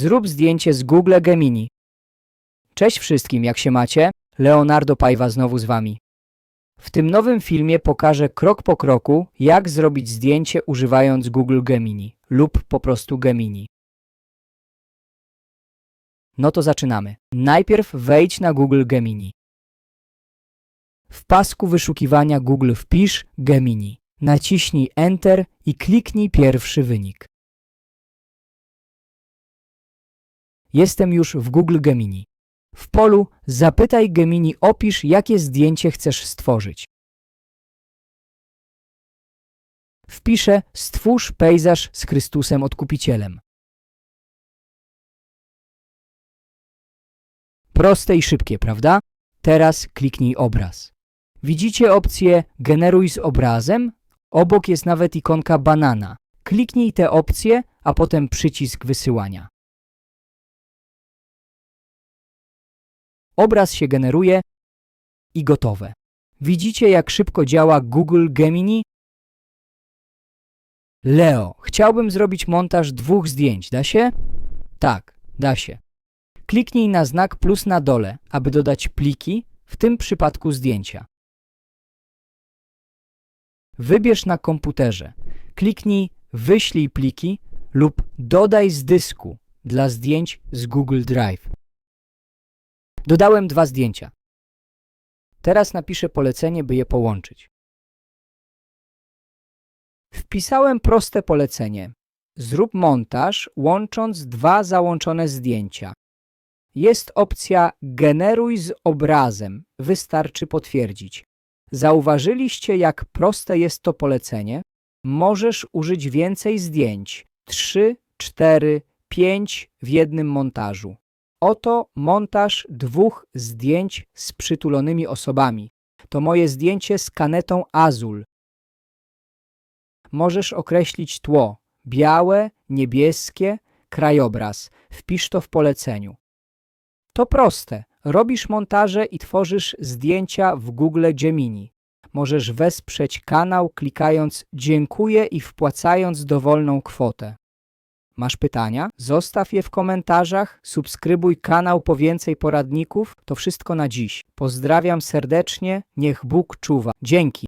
Zrób zdjęcie z Google Gemini. Cześć wszystkim, jak się macie? Leonardo Pajwa znowu z wami. W tym nowym filmie pokażę krok po kroku, jak zrobić zdjęcie używając Google Gemini lub po prostu Gemini. No to zaczynamy. Najpierw wejdź na Google Gemini. W pasku wyszukiwania Google wpisz Gemini. Naciśnij Enter i kliknij pierwszy wynik. Jestem już w Google Gemini. W polu Zapytaj Gemini opisz, jakie zdjęcie chcesz stworzyć. Wpiszę Stwórz pejzaż z Chrystusem Odkupicielem. Proste i szybkie, prawda? Teraz kliknij obraz. Widzicie opcję Generuj z obrazem? Obok jest nawet ikonka banana. Kliknij tę opcję, a potem przycisk wysyłania. Obraz się generuje i gotowe. Widzicie, jak szybko działa Google Gemini? Leo, chciałbym zrobić montaż dwóch zdjęć. Da się? Tak, da się. Kliknij na znak plus na dole, aby dodać pliki, w tym przypadku zdjęcia. Wybierz na komputerze. Kliknij Wyślij pliki lub Dodaj z dysku dla zdjęć z Google Drive. Dodałem dwa zdjęcia. Teraz napiszę polecenie, by je połączyć. Wpisałem proste polecenie. Zrób montaż łącząc dwa załączone zdjęcia. Jest opcja Generuj z obrazem. Wystarczy potwierdzić. Zauważyliście, jak proste jest to polecenie? Możesz użyć więcej zdjęć 3, 4, 5 w jednym montażu. Oto montaż dwóch zdjęć z przytulonymi osobami. To moje zdjęcie z kanetą Azul. Możesz określić tło białe, niebieskie, krajobraz. Wpisz to w poleceniu. To proste. Robisz montaże i tworzysz zdjęcia w Google Gemini. Możesz wesprzeć kanał klikając dziękuję i wpłacając dowolną kwotę. Masz pytania? Zostaw je w komentarzach, subskrybuj kanał po więcej poradników. To wszystko na dziś. Pozdrawiam serdecznie, niech Bóg czuwa. Dzięki.